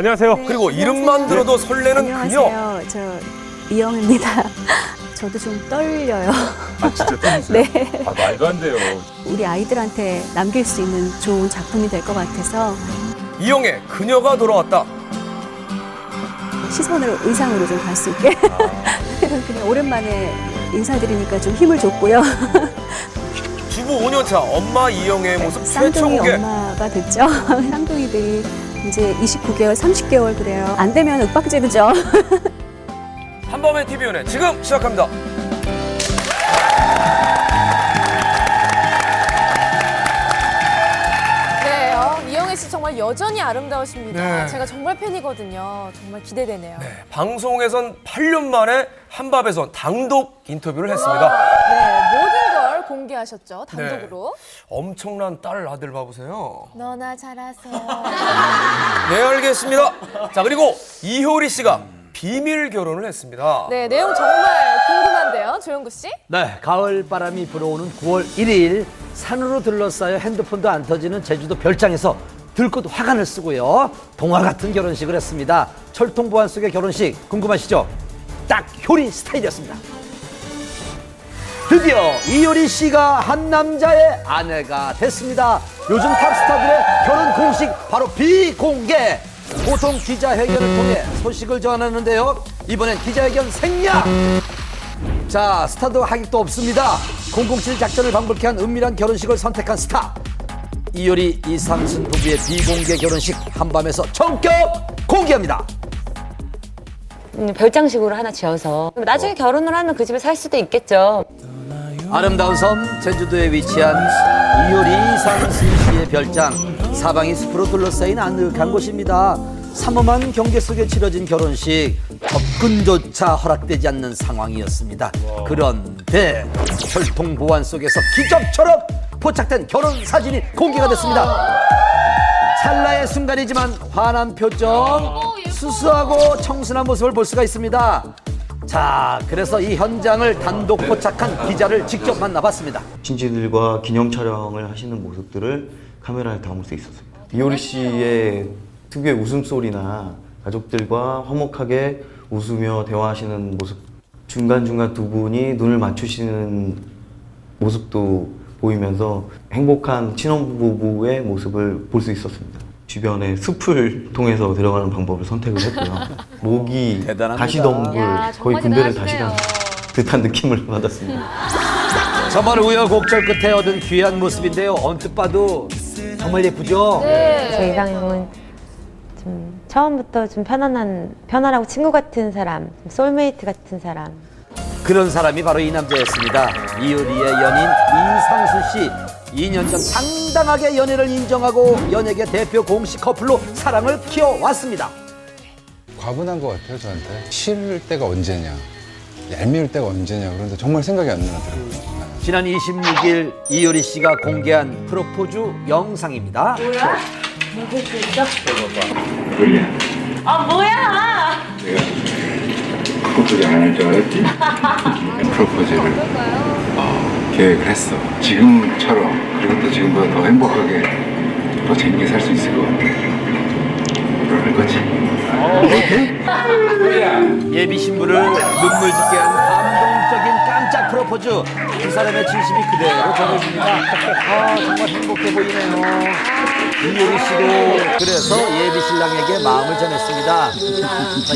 안녕하세요. 네, 그리고 안녕하세요. 이름만 들어도 설레는 그녀. 안녕하세요. 저 이영입니다. 저도 좀 떨려요. 아 진짜 떨리세요? 네. 아 말도 안 돼요. 우리 아이들한테 남길 수 있는 좋은 작품이 될 것 같아서 이영애 그녀가 돌아왔다. 시선을 의상으로 좀 갈 수 있게. 아. 그냥 오랜만에 인사드리니까 좀 힘을 줬고요. 주부 5년차 엄마 이영애의 모습 최초 쌍둥이 공개. 엄마가 됐죠. 쌍둥이들이 이제 29개월, 30개월 그래요. 안 되면 윽박지르죠. 한밤의 TV 연애 지금 시작합니다. 네, 어, 이영애 씨 정말 여전히 아름다우십니다. 네. 제가 정말 팬이거든요. 정말 기대되네요. 네, 방송에선 8년 만에 한밥에선 단독 인터뷰를 했습니다. 네, 공개하셨죠. 단독으로. 엄청난 딸 아들 봐보세요. 너나 잘하서. 네 알겠습니다. 자 그리고 이효리 씨가 비밀 결혼을 했습니다. 네, 내용 정말 궁금한데요. 조영구 씨? 네, 가을 바람이 불어오는 9월 1일 산으로 둘러싸여 핸드폰도 안 터지는 제주도 별장에서 들꽃 화관을 쓰고요. 동화 같은 결혼식을 했습니다. 철통 보안 속의 결혼식 궁금하시죠? 딱 효리 스타일이었습니다. 드디어 이효리 씨가 한 남자의 아내가 됐습니다. 요즘 탑스타들의 결혼 공식 바로 비공개. 보통 기자회견을 통해 소식을 전하는데요. 이번엔 기자회견 생략. 자, 스타도 하객도 없습니다. 007 작전을 방불케 한 은밀한 결혼식을 선택한 스타. 이효리 이상순 부부의 비공개 결혼식 한밤에서 전격 공개합니다. 음, 별장식으로 하나 지어서 나중에 결혼을 하면 그 집에 살 수도 있겠죠. 아름다운 섬 제주도에 위치한 이효리 씨의 별장 사방이 숲으로 둘러싸인 아늑한 곳입니다. 삼엄한 경계 속에 치러진 결혼식 접근조차 허락되지 않는 상황이었습니다. 그런데 철통 보안 속에서 기적처럼 포착된 결혼 사진이 공개가 됐습니다. 찰나의 순간이지만 환한 표정, 수수하고 청순한 모습을 볼 수가 있습니다. 자, 그래서 이 현장을 단독 포착한 기자를 직접 만나봤습니다. 친지들과 기념 촬영을 하시는 모습들을 카메라에 담을 수 있었습니다. 이효리 씨의 특유의 웃음소리나 가족들과 화목하게 웃으며 대화하시는 모습 중간중간 두 분이 눈을 맞추시는 모습도 보이면서 행복한 신혼부부의 모습을 볼 수 있었습니다. 주변에 숲을 통해서 들어가는 방법을 선택을 했고요. 목이 대단합니다. 가시덤불 야, 거의 정말 군대를 대단하시네요. 다시간 듯한 느낌을 받았습니다. 정말 우여곡절 끝에 얻은 귀한 모습인데요. 언뜻 봐도 정말 예쁘죠? 제 이상형은 좀 처음부터 좀 편안한 편안하고 친구 같은 사람, 좀 소울메이트 같은 사람. 그런 사람이 바로 이 남자였습니다. 이효리의 연인 이상순 씨. 2년 전 당당하게 연애를 인정하고 연예계 대표 공식 커플로 사랑을 키워왔습니다. 과분한 것 같아요 저한테. 싫을 때가 언제냐 얄미울 때가 언제냐 그런데 정말 생각이 안 나더라고요. 지난 26일 이효리 씨가 공개한 프로포즈 영상입니다. 프로포즈 안할 줄 알았지? 프로포즈를. 어, 계획을 했어. 지금처럼 그리고 또 지금보다 더 행복하게 더 재밌게 살 수 있을 것 같아. 그럴 거지. 예비 신부를 눈물 짓게 한 감동적인 깜짝 프로포즈. 두 사람의 진심이 그대로 전해집니다. 아 정말 행복해 보이네요. 이효리 씨도 그래서 예비 신랑에게 마음을 전했습니다.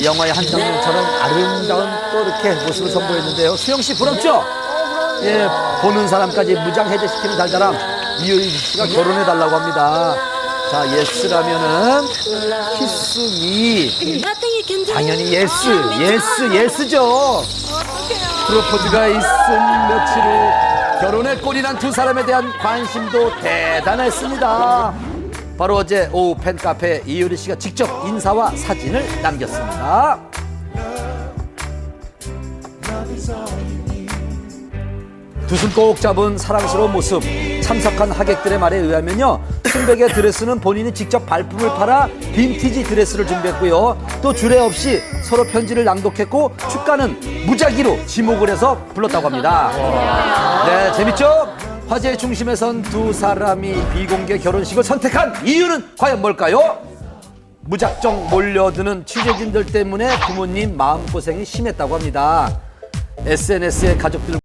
영화의 한 장면처럼 아름다운 또 이렇게 모습을 선보였는데요. 수영 씨 부럽죠? 예, 보는 사람까지 무장 해제시키는 달달함. 이효리 씨가 결혼해 달라고 합니다. 자, 예스라면은 키스미. 당연히 예스, 예스, 예스죠. 프로포즈가 있은 며칠 후 결혼에 꼴이 난두 사람에 대한 관심도 대단했습니다. 바로 어제 오후 팬카페에 이효리 씨가 직접 인사와 사진을 남겼습니다. 두 손 꼭 잡은 사랑스러운 모습. 참석한 하객들의 말에 의하면요. 순백의 드레스는 본인이 직접 발품을 팔아 빈티지 드레스를 준비했고요. 또 주례 없이 서로 편지를 낭독했고 축가는 무작위로 지목을 해서 불렀다고 합니다. 네, 재밌죠? 화제의 중심에 선 두 사람이 비공개 결혼식을 선택한 이유는 과연 뭘까요? 무작정 몰려드는 취재진들 때문에 부모님 마음고생이 심했다고 합니다. SNS에 가족들